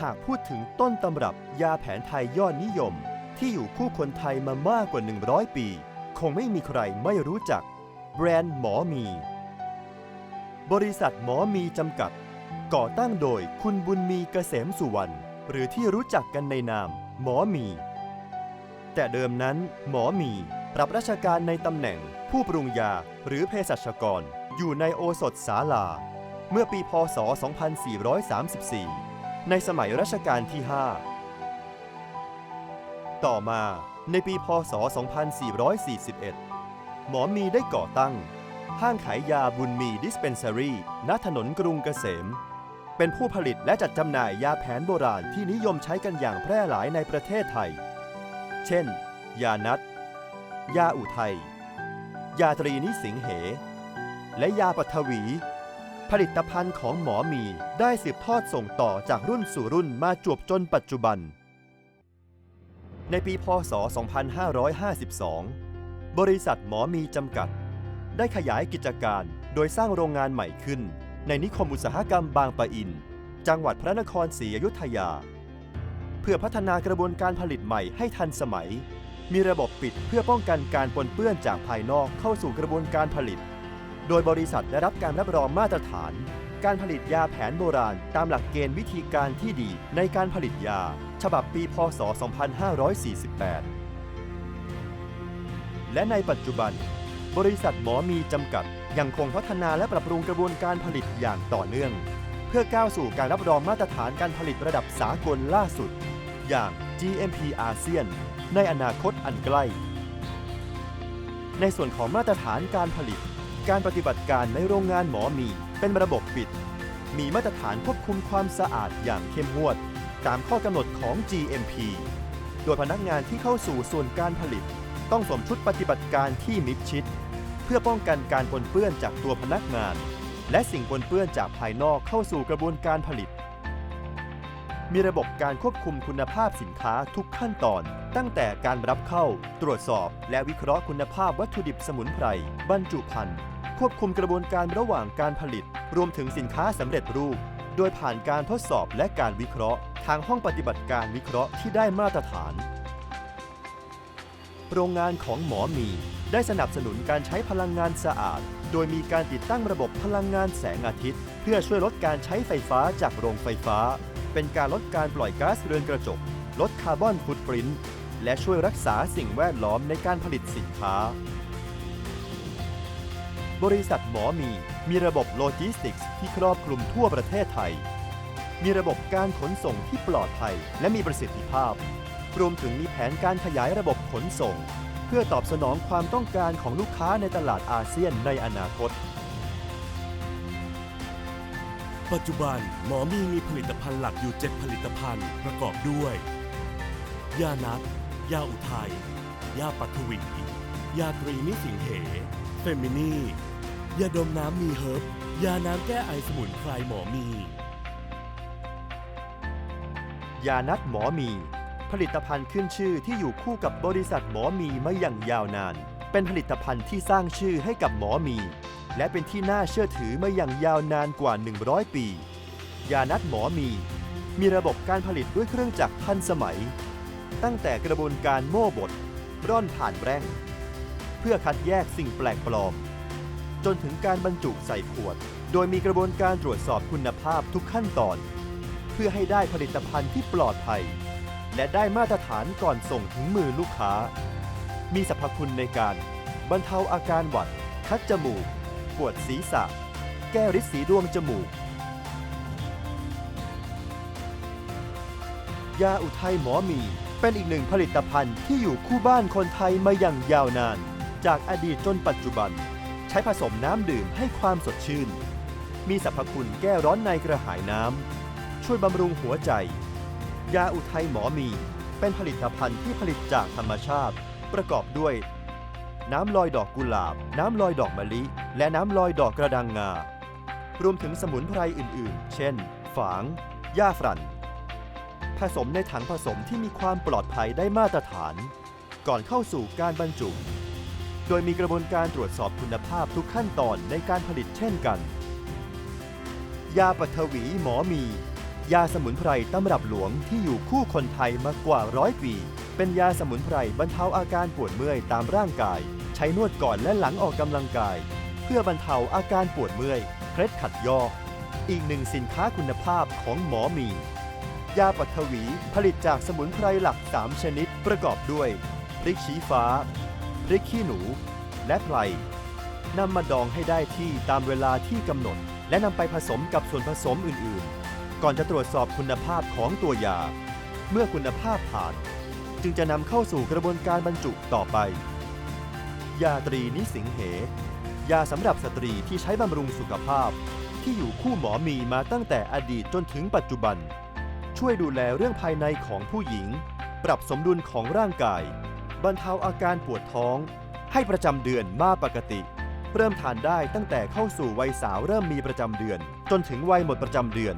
หากพูดถึงต้นตำรับยาแผนไทยยอดนิยม ที่อยู่คู่คนไทยมามากกว่า 100 ปี คงไม่มีใครไม่รู้จัก แบรนด์หมอมี บริษัทหมอมีจำกัด ก่อตั้งโดยคุณบุญมีเกษมสุวรรณหรือที่รู้จักกันในนาม หมอมี แต่เดิมนั้น หมอมีรับราชการในตำแหน่งผู้ปรุงยาหรือเภสัชกร อยู่ในโอสถศาลา เมื่อปีพศ 2434 ในสมัยรัชกาลที่ 5 ต่อมาในปีพศ 2441 หมอมีได้ก่อตั้ง ห้างขายยาบุญมีดิสเพนซารีณถนนกรุงเกษม เป็นผู้ผลิตและจัดจำหน่ายยาแผนโบราณที่นิยมใช้กันอย่างแพร่หลายในประเทศไทย เช่น ยานัด ยาอุทัย ยาตรีนิสิงเห และยาปัทวี ผลิตภัณฑ์ของหมอมีได้สืบทอดส่งต่อจากรุ่นสู่รุ่นมาจวบจนปัจจุบัน ในปีพศ 2552 บริษัทหมอมีจำกัด ได้ขยายกิจการโดยสร้างโรงงานใหม่ขึ้น ในนิคมอุตสาหกรรมบางปะอิน จังหวัดพระนครศรีอยุธยา เพื่อพัฒนากระบวนการผลิตใหม่ให้ทันสมัย มีระบบปิดเพื่อป้องกันการปนเปื้อนจากภายนอกเข้าสู่กระบวนการผลิต โดยบริษัทได้รับการรับรองมาตรฐาน การผลิตยาแผนโบราณ ตามหลักเกณฑ์วิธีการที่ดีในการผลิตยา ฉบับปี พศ 2548 และในปัจจุบัน บริษัทหมอมีจำกัด ยังคงพัฒนาและปรับปรุงกระบวนการผลิตอย่างต่อเนื่อง เพื่อก้าวสู่การรับรองมาตรฐานการผลิตระดับสากลล่าสุด อย่าง GMP อาเซียนในอนาคตอันใกล้ ในส่วนของมาตรฐานการผลิต การปฏิบัติการในโรงงานหมอมี เป็นระบบปิด มีมาตรฐานควบคุมความสะอาดอย่างเข้มงวด ตามข้อกำหนดของ GMP โดยพนักงานที่เข้าสู่ส่วนการผลิต ต้องสวมชุดปฏิบัติการที่มิดชิด เพื่อป้องกันการปนเปื้อนจากตัวพนักงาน และสิ่งปนเปื้อนจากภายนอกเข้าสู่กระบวนการผลิต มีระบบการควบคุมคุณภาพสินค้าทุกขั้นตอนตั้งแต่การรับเข้า ตรวจสอบ และวิเคราะห์คุณภาพวัตถุดิบสมุนไพร บรรจุภัณฑ์ ควบคุมกระบวนการระหว่างการผลิต รวมถึงสินค้าสำเร็จรูป โดยผ่านการทดสอบและการวิเคราะห์ ทางห้องปฏิบัติการวิเคราะห์ที่ได้มาตรฐาน โรงงานของหมอมี ได้สนับสนุนการใช้พลังงานสะอาด โดยมีการติดตั้งระบบพลังงานแสงอาทิตย์ เพื่อช่วยลดการใช้ไฟฟ้าจากโรงไฟฟ้า เป็นการลดการปล่อยก๊าซเรือนกระจก ลดคาร์บอนฟุตปรินท์และช่วยรักษาสิ่งแวดล้อมในการผลิตสินค้า บริษัทหมอมีมีระบบโลจิสติกส์ที่ครอบคลุมทั่วประเทศไทย มีระบบการขนส่งที่ปลอดภัยและมีประสิทธิภาพ รวมถึงมีแผนการขยายระบบขนส่ง เพื่อตอบสนองความต้องการของลูกค้าในตลาดอาเซียนในอนาคต ปัจจุบันหมอมีมีผลิตภัณฑ์หลักอยู่ 7 ผลิตภัณฑ์ประกอบด้วย ยานัดยาอุทัยยาปัทวี ยาตรีนิสิงเหเฟมินี ยาดมน้ำมีเฮิร์บยาน้ำแก้ไอสมุนไพรหมอมี ยานัดหมอมี ผลิตภัณฑ์ขึ้นชื่อที่อยู่คู่กับบริษัทหมอมีมาอย่างยาวนาน เป็นผลิตภัณฑ์ที่สร้างชื่อให้กับหมอมี และเป็นที่น่าเชื่อถือมาอย่างยาวนานกว่า 100 ปี ยานัดหมอมี มีระบบการผลิตด้วยเครื่องจักรทันสมัย ตั้งแต่กระบวนการโม่บดร่อนผ่านแร่ง เพื่อคัดแยกสิ่งแปลกปลอม จนถึงการบรรจุใส่ขวด โดยมีกระบวนการตรวจสอบคุณภาพทุกขั้นตอน เพื่อให้ได้ผลิตภัณฑ์ที่ปลอดภัย และได้มาตรฐานก่อนส่งถึงมือลูกค้า มีสรรพคุณในการ บรรเทาอาการหวัด คัดจมูก ปวดศีรษะ แก้ริดสีดวงจมูก ยาอุทัยหมอมีเป็นอีกหนึ่งผลิตภัณฑ์ที่อยู่คู่บ้านคนไทยมาอย่างยาวนาน จากอดีตจนปัจจุบัน ใช้ผสมน้ำดื่มให้ความสดชื่น มีสรรพคุณแก้ร้อนในกระหายน้ำ ช่วยบำรุงหัวใจ ยาอุทัยหมอมี เป็นผลิตภัณฑ์ที่ผลิตจากธรรมชาติ ประกอบด้วย น้ำลอยดอกกุหลาบ น้ำลอยดอกมะลิ และน้ำลอยดอกกระดังงา รวมถึงสมุนไพรอื่นๆ เช่น ฝางหญ้าฝรั่น ผสมในถังผสมที่มีความปลอดภัยได้มาตรฐาน ก่อนเข้าสู่การบรรจุ โดยมีกระบวนการตรวจสอบคุณภาพทุกขั้นตอนในการผลิตเช่นกัน ยาปัทวีหมอมี ยาสมุนไพรตำรับหลวงที่อยู่คู่คนไทยมากว่าร้อยปี เป็นยาสมุนไพรบรรเทาอาการปวดเมื่อยตามร่างกาย ใช้นวดก่อนและหลังออกกำลังกาย เพื่อบรรเทาอาการปวดเมื่อยเคล็ดขัดยอกอีกหนึ่งสินค้าคุณภาพของหมอมี ยาปัทวีผลิตจากสมุนไพรหลัก 3 ชนิดประกอบด้วยพริกชี้ฟ้า พริกขี้หนู และไพรนำมาดองให้ได้ที่ตามเวลาที่กำหนด และนำไปผสมกับส่วนผสมอื่นๆ ก่อนจะตรวจสอบคุณภาพของตัวยา เมื่อคุณภาพผ่าน จึงจะนำเข้าสู่กระบวนการบรรจุต่อไป ยาตรีนิสิงเห ยาสำหรับสตรีที่ใช้บำรุงสุขภาพ ที่อยู่คู่หมอมีมาตั้งแต่อดีตจนถึงปัจจุบัน ช่วยดูแลเรื่องภายในของผู้หญิง ปรับสมดุลของร่างกาย บรรเทาอาการปวดท้อง ให้ประจำเดือนมาปกติ เริ่มทานได้ตั้งแต่เข้าสู่วัยสาวเริ่มมีประจำเดือน จนถึงวัยหมดประจำเดือน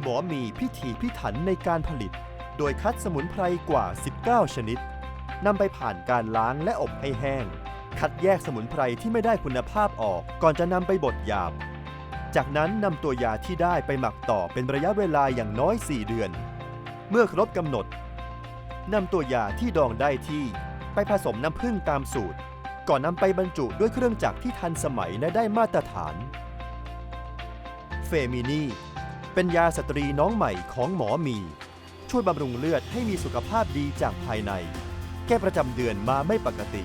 หมอมีพิถีพิถันในการผลิต โดยคัดสมุนไพรกว่า 19 ชนิดนำไปผ่านการล้างและอบให้แห้ง คัดแยกสมุนไพรที่ไม่ได้คุณภาพออกก่อนจะนำไปบดหยาบ จากนั้นนำตัวยาที่ได้ไปหมักต่อเป็นระยะเวลาอย่างน้อย 4 เดือน เมื่อครบกำหนด นำตัวยาที่ดองได้ที่ ไปผสมน้ำผึ้งตามสูตร ก่อนนำไปบรรจุด้วยเครื่องจักรที่ทันสมัยและได้มาตรฐาน เฟมินีเป็นยาสตรีน้องใหม่ของหมอมี ช่วยบำรุงเลือดให้มีสุขภาพดีจากภายใน แก้ประจำเดือนมาไม่ปกติ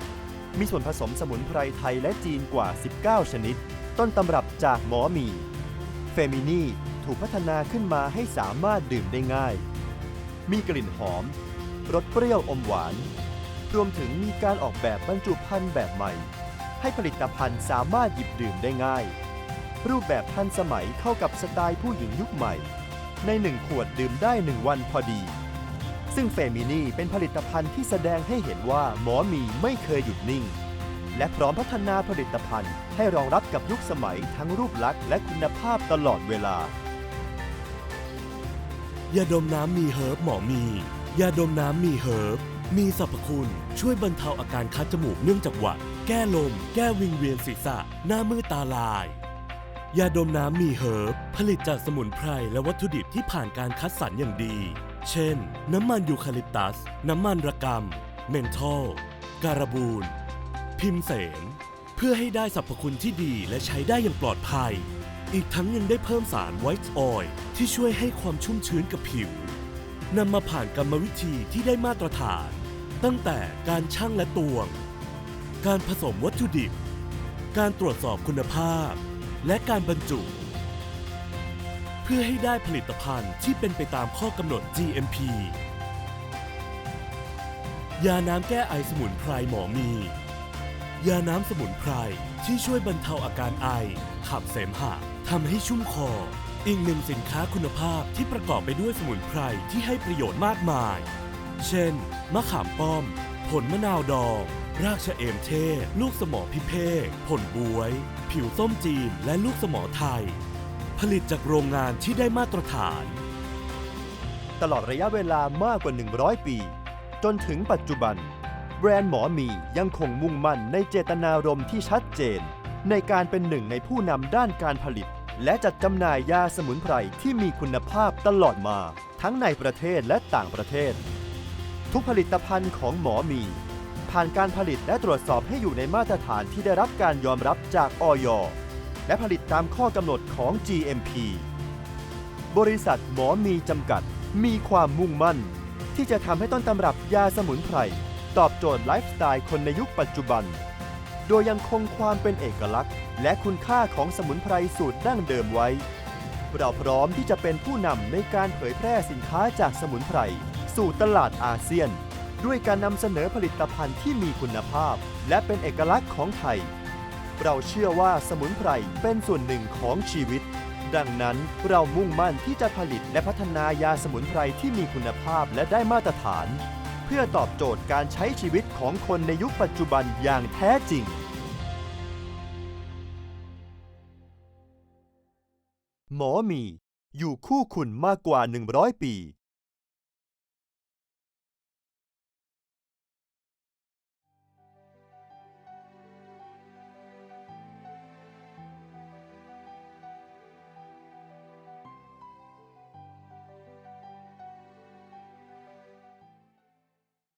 มีส่วนผสมสมุนไพรไทยและจีนกว่า 19 ชนิด ต้นตำรับจากหมอมี เฟมินีถูกพัฒนาขึ้นมาให้สามารถดื่มได้ง่าย มีกลิ่นหอม รสเปรี้ยวอมหวาน รวมถึงมีการออกแบบบรรจุภัณฑ์แบบใหม่ ให้ผลิตภัณฑ์สามารถหยิบดื่มได้ง่าย รูปแบบทันสมัยเข้ากับสไตล์ผู้หญิงยุคใหม่ ในหนึ่งขวดดื่มได้หนึ่งวันพอดี ซึ่งเฟมินี่เป็นผลิตภัณฑ์ที่แสดงให้เห็นว่าหมอมีไม่เคยหยุดนิ่ง และพร้อมพัฒนาผลิตภัณฑ์ให้รองรับกับยุคสมัยทั้งรูปลักษณ์และคุณภาพตลอดเวลายาดมน้ำมีเฮิร์บหมอมี ยาดมน้ำมีเฮิร์บมีสรรพคุณ ช่วยบรรเทาอาการคัดจมูกเนื่องจากหวัด แก้ลม แก้วิงเวียนศีรษะ หน้ามืดตาลาย ยาดมน้ำมีเฮิร์บผลิตจากสมุนไพรและวัตถุดิบที่ผ่านการคัดสรรอย่างดี เช่น น้ำมันยูคาลิปตัส น้ำมันระกำเมนทอล การบูน พิมเสน เพื่อให้ได้สรรพคุณที่ดีและใช้ได้อย่างปลอดภัย อีกทั้งยังได้เพิ่มสารไวท์ออยล์ที่ช่วยให้ความชุ่มชื้นกับผิว นำมาผ่านกรรมวิธีที่ได้มาตรฐาน ตั้งแต่การชั่งและตวง การผสมวัตถุดิบ การตรวจสอบคุณภาพ และการบรรจุ เพื่อให้ได้ผลิตภัณฑ์ที่เป็นไปตามข้อกำหนด GMP ยาน้ำแก้ไอสมุนไพรหมอมี ยาน้ำสมุนไพรที่ช่วยบรรเทาอาการไอ ขับเสมหะทำให้ชุ่มคอ อีกหนึ่งสินค้าคุณภาพที่ประกอบไปด้วยสมุนไพรที่ให้ประโยชน์มากมาย เช่น มะขามป้อม ผลมะนาวดอง รากชะเอมเทศ ลูกสมอพิเภก ผลบวย ผิวส้มจีน และลูกสมอไทย ผลิตจากโรงงานที่ได้มาตรฐาน ตลอดระยะเวลามากกว่า 100 ปี จนถึงปัจจุบัน แบรนด์หมอมียังคงมุ่งมั่นในเจตนารมณ์ที่ชัดเจน ในการเป็นหนึ่งในผู้นำด้านการผลิต และจัดจำหน่ายยาสมุนไพรที่มีคุณภาพตลอดมา ทั้งในประเทศและต่างประเทศ ทุกผลิตภัณฑ์ของหมอมี ผ่านการผลิตและตรวจสอบให้อยู่ในมาตรฐานที่ได้รับการยอมรับจากออยและผลิตตามข้อกำหนดของ GMP บริษัทหมอมีจำกัด มีความมุ่งมั่น ที่จะทำให้ต้นตำรับยาสมุนไพรตอบโจทย์ไลฟ์สไตล์คนในยุคปัจจุบัน โดยยังคงความเป็นเอกลักษณ์ และคุณค่าของสมุนไพรสูตรดั้งเดิมไว้ เราพร้อมที่จะเป็นผู้นำในการเผยแพร่สินค้าจากสมุนไพร สู่ตลาดอาเซียน ด้วยการนำเสนอผลิตภัณฑ์ที่มีคุณภาพ และเป็นเอกลักษณ์ของไทย เราเชื่อว่าสมุนไพรเป็นส่วนหนึ่งของชีวิตดังนั้นเรามุ่งมั่นที่จะผลิตและพัฒนายาสมุนไพรที่มีคุณภาพและได้มาตรฐาน พื่อตอบโจทย์การใช้ชีวิตของคนในยุคปัจจุบันอย่างแท้จริง หมอมี อยู่คู่คุณมากกว่า 100 ปี